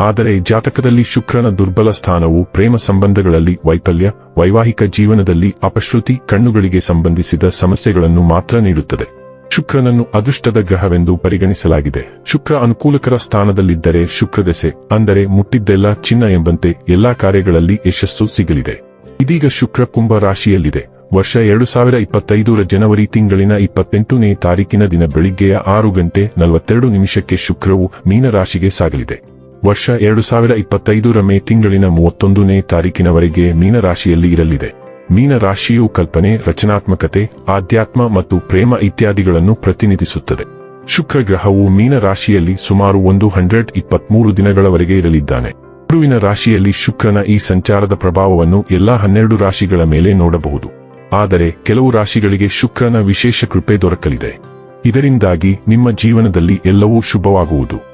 ಆದರೆ ಜಾತಕದಲ್ಲಿ ಶುಕ್ರನ ದುರ್ಬಲ ಸ್ಥಾನವು ಪ್ರೇಮ ಸಂಬಂಧಗಳಲ್ಲಿ ವೈಫಲ್ಯ, ವೈವಾಹಿಕ ಜೀವನದಲ್ಲಿ ಅಪಶ್ರುತಿ, ಕಣ್ಣುಗಳಿಗೆ ಸಂಬಂಧಿಸಿದ ಸಮಸ್ಯೆಗಳನ್ನು ಮಾತ್ರ ನೀಡುತ್ತದೆ. ಶುಕ್ರನನ್ನು ಅದೃಷ್ಟದ ಗ್ರಹವೆಂದು ಪರಿಗಣಿಸಲಾಗಿದೆ. ಶುಕ್ರ ಅನುಕೂಲಕರ ಸ್ಥಾನದಲ್ಲಿದ್ದರೆ ಶುಕ್ರದೆಸೆ ಅಂದರೆ ಮುಟ್ಟಿದ್ದೆಲ್ಲ ಚಿನ್ನ ಎಂಬಂತೆ ಎಲ್ಲಾ ಕಾರ್ಯಗಳಲ್ಲಿ ಯಶಸ್ಸು ಸಿಗಲಿದೆ. ಇದೀಗ ಶುಕ್ರ ಕುಂಭ ರಾಶಿಯಲ್ಲಿದೆ. ವರ್ಷ ಎರಡು ಸಾವಿರ ಇಪ್ಪತ್ತೈದರ ಜನವರಿ ತಿಂಗಳಿನ ಇಪ್ಪತ್ತೆಂಟನೇ ತಾರೀಕಿನ ದಿನ ಬೆಳಿಗ್ಗೆಯ ಆರು ಗಂಟೆ ನಲವತ್ತೆರಡು ನಿಮಿಷಕ್ಕೆ ಶುಕ್ರವು ಮೀನರಾಶಿಗೆ ಸಾಗಲಿದೆ. ವರ್ಷ ಎರಡು ಸಾವಿರ ಇಪ್ಪತ್ತೈದರ ಮೇ ತಿಂಗಳಿನ ಮೂವತ್ತೊಂದನೇ ತಾರೀಕಿನವರೆಗೆ ಮೀನರಾಶಿಯಲ್ಲಿ ಇರಲಿದೆ. ಮೀನರಾಶಿಯು ಕಲ್ಪನೆ, ರಚನಾತ್ಮಕತೆ, ಆಧ್ಯಾತ್ಮ ಮತ್ತು ಪ್ರೇಮ ಇತ್ಯಾದಿಗಳನ್ನು ಪ್ರತಿನಿಧಿಸುತ್ತದೆ. ಶುಕ್ರ ಗ್ರಹವು ಮೀನರಾಶಿಯಲ್ಲಿ ಸುಮಾರು ಒಂದು ಹಂಡ್ರೆಡ್ ಇಪ್ಪತ್ಮೂರು ದಿನಗಳವರೆಗೆ ಇರಲಿದ್ದಾನೆ. ಗುರುವಿನ ರಾಶಿಯಲ್ಲಿ ಶುಕ್ರನ ಈ ಸಂಚಾರದ ಪ್ರಭಾವವನ್ನು ಎಲ್ಲಾ ಹನ್ನೆರಡು ರಾಶಿಗಳ ಮೇಲೆ ನೋಡಬಹುದು. ಆದರೆ ಕೆಲವು ರಾಶಿಗಳಿಗೆ ಶುಕ್ರನ ವಿಶೇಷ ಕೃಪೆ ದೊರಕಲಿದೆ. ಇದರಿಂದಾಗಿ ನಿಮ್ಮ ಜೀವನದಲ್ಲಿ ಎಲ್ಲವೂ ಶುಭವಾಗುವುದು.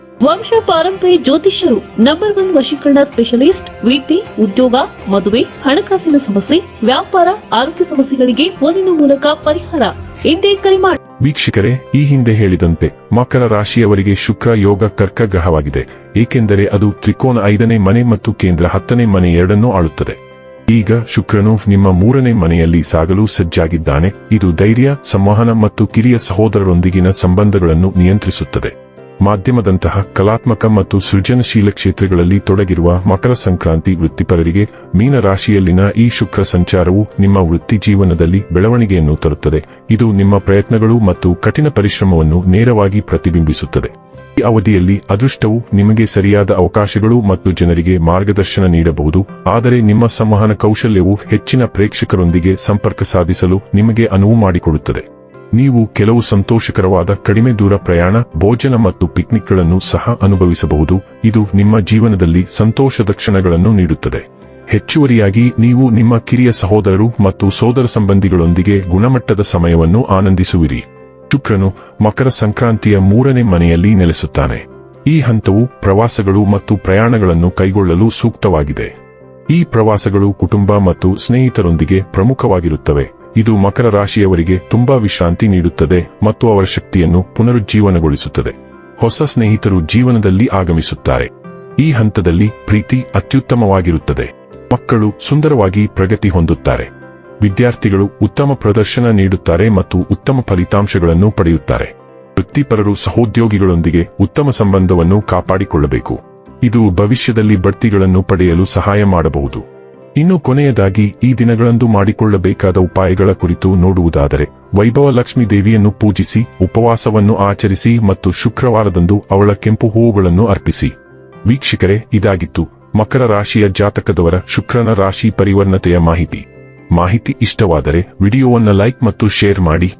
ವಂಶ ಪಾರಂಪರ್ಯ ಜ್ಯೋತಿಷ್ಯರು ನಂಬರ್ ಒನ್ ವಶೀಕರಣ ಸ್ಪೆಷಲಿಸ್ಟ್ ವೃತ್ತಿ ಉದ್ಯೋಗ, ಮದುವೆ, ಹಣಕಾಸಿನ ಸಮಸ್ಯೆ, ವ್ಯಾಪಾರ, ಆರೋಗ್ಯ ಸಮಸ್ಯೆಗಳಿಗೆ ಫೋನಿನ ಮೂಲಕ ಪರಿಹಾರ. ಎಂದೇ ಕರೆ ಮಾಡಿ ವೀಕ್ಷಕರೇ, ಈ ಹಿಂದೆ ಹೇಳಿದಂತೆ ಮಕರ ರಾಶಿಯವರಿಗೆ ಶುಕ್ರ, ಯೋಗ, ಕರ್ಕ ಗ್ರಹವಾಗಿದೆ. ಏಕೆಂದರೆ ಅದು ತ್ರಿಕೋನ ಐದನೇ ಮನೆ ಮತ್ತು ಕೇಂದ್ರ ಹತ್ತನೇ ಮನೆ ಎರಡನ್ನೂ ಆಳುತ್ತದೆ. ಈಗ ಶುಕ್ರನು ನಿಮ್ಮ ಮೂರನೇ ಮನೆಯಲ್ಲಿ ಸಾಗಲು ಸಜ್ಜಾಗಿದ್ದಾನೆ. ಇದು ಧೈರ್ಯ, ಸಂವಹನ ಮತ್ತು ಕಿರಿಯ ಸಹೋದರರೊಂದಿಗಿನ ಸಂಬಂಧಗಳನ್ನು ನಿಯಂತ್ರಿಸುತ್ತದೆ. ಮಾಧ್ಯಮದಂತಹ ಕಲಾತ್ಮಕ ಮತ್ತು ಸೃಜನಶೀಲ ಕ್ಷೇತ್ರಗಳಲ್ಲಿ ತೊಡಗಿರುವ ಮಕರ ಸಂಕ್ರಾಂತಿ ವೃತ್ತಿಪರರಿಗೆ ಮೀನ ರಾಶಿಯಲ್ಲಿನ ಈ ಶುಕ್ರ ಸಂಚಾರವು ನಿಮ್ಮ ವೃತ್ತಿ ಜೀವನದಲ್ಲಿ ಬೆಳವಣಿಗೆಯನ್ನು ತರುತ್ತದೆ. ಇದು ನಿಮ್ಮ ಪ್ರಯತ್ನಗಳು ಮತ್ತು ಕಠಿಣ ಪರಿಶ್ರಮವನ್ನು ನೇರವಾಗಿ ಪ್ರತಿಬಿಂಬಿಸುತ್ತದೆ. ಈ ಅವಧಿಯಲ್ಲಿ ಅದೃಷ್ಟವು ನಿಮಗೆ ಸರಿಯಾದ ಅವಕಾಶಗಳು ಮತ್ತು ಜನರಿಗೆ ಮಾರ್ಗದರ್ಶನ ನೀಡಬಹುದು. ಆದರೆ ನಿಮ್ಮ ಸಂವಹನ ಕೌಶಲ್ಯವು ಹೆಚ್ಚಿನ ಪ್ರೇಕ್ಷಕರೊಂದಿಗೆ ಸಂಪರ್ಕ ಸಾಧಿಸಲು ನಿಮಗೆ ಅನುವು ಮಾಡಿಕೊಡುತ್ತದೆ. ನೀವು ಕೆಲವು ಸಂತೋಷಕರವಾದ ಕಡಿಮೆ ದೂರ ಪ್ರಯಾಣ, ಭೋಜನ ಮತ್ತು ಪಿಕ್ನಿಕ್ಗಳನ್ನು ಸಹ ಅನುಭವಿಸಬಹುದು. ಇದು ನಿಮ್ಮ ಜೀವನದಲ್ಲಿ ಸಂತೋಷದ ಕ್ಷಣಗಳನ್ನು ನೀಡುತ್ತದೆ. ಹೆಚ್ಚುವರಿಯಾಗಿ, ನೀವು ನಿಮ್ಮ ಕಿರಿಯ ಸಹೋದರರು ಮತ್ತು ಸೋದರ ಸಂಬಂಧಿಗಳೊಂದಿಗೆ ಗುಣಮಟ್ಟದ ಸಮಯವನ್ನು ಆನಂದಿಸುವಿರಿ. ಶುಕ್ರನು ಮಕರ ಸಂಕ್ರಾಂತಿಯ ಮೂರನೇ ಮನೆಯಲ್ಲಿ ನೆಲೆಸುತ್ತಾನೆ. ಈ ಹಂತವು ಪ್ರವಾಸಗಳು ಮತ್ತು ಪ್ರಯಾಣಗಳನ್ನು ಕೈಗೊಳ್ಳಲು ಸೂಕ್ತವಾಗಿದೆ. ಈ ಪ್ರವಾಸಗಳು ಕುಟುಂಬ ಮತ್ತು ಸ್ನೇಹಿತರೊಂದಿಗೆ ಪ್ರಮುಖವಾಗಿರುತ್ತವೆ. ಇದು ಮಕರ ರಾಶಿಯವರಿಗೆ ತುಂಬಾ ವಿಶ್ರಾಂತಿ ನೀಡುತ್ತದೆ ಮತ್ತು ಅವರ ಶಕ್ತಿಯನ್ನು ಪುನರುಜ್ಜೀವನಗೊಳಿಸುತ್ತದೆ. ಹೊಸ ಸ್ನೇಹಿತರು ಜೀವನದಲ್ಲಿ ಆಗಮಿಸುತ್ತಾರೆ. ಈ ಹಂತದಲ್ಲಿ ಪ್ರೀತಿ ಅತ್ಯುತ್ತಮವಾಗಿರುತ್ತದೆ. ಮಕ್ಕಳು ಸುಂದರವಾಗಿ ಪ್ರಗತಿ ಹೊಂದುತ್ತಾರೆ. ವಿದ್ಯಾರ್ಥಿಗಳು ಉತ್ತಮ ಪ್ರದರ್ಶನ ನೀಡುತ್ತಾರೆ ಮತ್ತು ಉತ್ತಮ ಫಲಿತಾಂಶಗಳನ್ನು ಪಡೆಯುತ್ತಾರೆ. ವೃತ್ತಿಪರರು ಸಹೋದ್ಯೋಗಿಗಳೊಂದಿಗೆ ಉತ್ತಮ ಸಂಬಂಧವನ್ನು ಕಾಪಾಡಿಕೊಳ್ಳಬೇಕು. ಇದು ಭವಿಷ್ಯದಲ್ಲಿ ಬಡ್ತಿಗಳನ್ನು ಪಡೆಯಲು ಸಹಾಯ ಮಾಡಬಹುದು. ಇನ್ನು ಕೊನೆಯದಾಗಿ ಈ ದಿನಗಳಂದು ಮಾಡಿಕೊಳ್ಳಬೇಕಾದ ಉಪಾಯಗಳ ಕುರಿತು ನೋಡುವುದಾದರೆ ವೈಭವ ಲಕ್ಷ್ಮೀ ದೇವಿಯನ್ನು ಪೂಜಿಸಿ, ಉಪವಾಸವನ್ನು ಆಚರಿಸಿ ಮತ್ತು ಶುಕ್ರವಾರದಂದು ಅವಳ ಕೆಂಪು ಹೂವುಗಳನ್ನು ಅರ್ಪಿಸಿ. ವೀಕ್ಷಕರೇ, ಇದಾಗಿತ್ತು ಮಕರ ರಾಶಿಯ ಜಾತಕದವರ ಶುಕ್ರನ ರಾಶಿ ಪರಿವರ್ಣತೆಯ ಮಾಹಿತಿ. ಮಾಹಿತಿ ಇಷ್ಟವಾದರೆ ವಿಡಿಯೋವನ್ನು ಲೈಕ್ ಮತ್ತು ಶೇರ್ ಮಾಡಿ.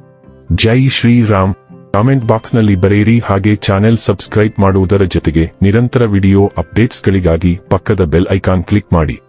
ಜೈ ಶ್ರೀರಾಮ್. ಕಾಮೆಂಟ್ ಬಾಕ್ಸ್ನಲ್ಲಿ ಬರೆಯಿರಿ ಹಾಗೆ ಚಾನೆಲ್ ಸಬ್ಸ್ಕ್ರೈಬ್ ಮಾಡುವುದರ ಜೊತೆಗೆ ನಿರಂತರ ವಿಡಿಯೋ ಅಪ್ಡೇಟ್ಸ್ಗಳಿಗಾಗಿ ಪಕ್ಕದ ಬೆಲ್ ಐಕಾನ್ ಕ್ಲಿಕ್ ಮಾಡಿ.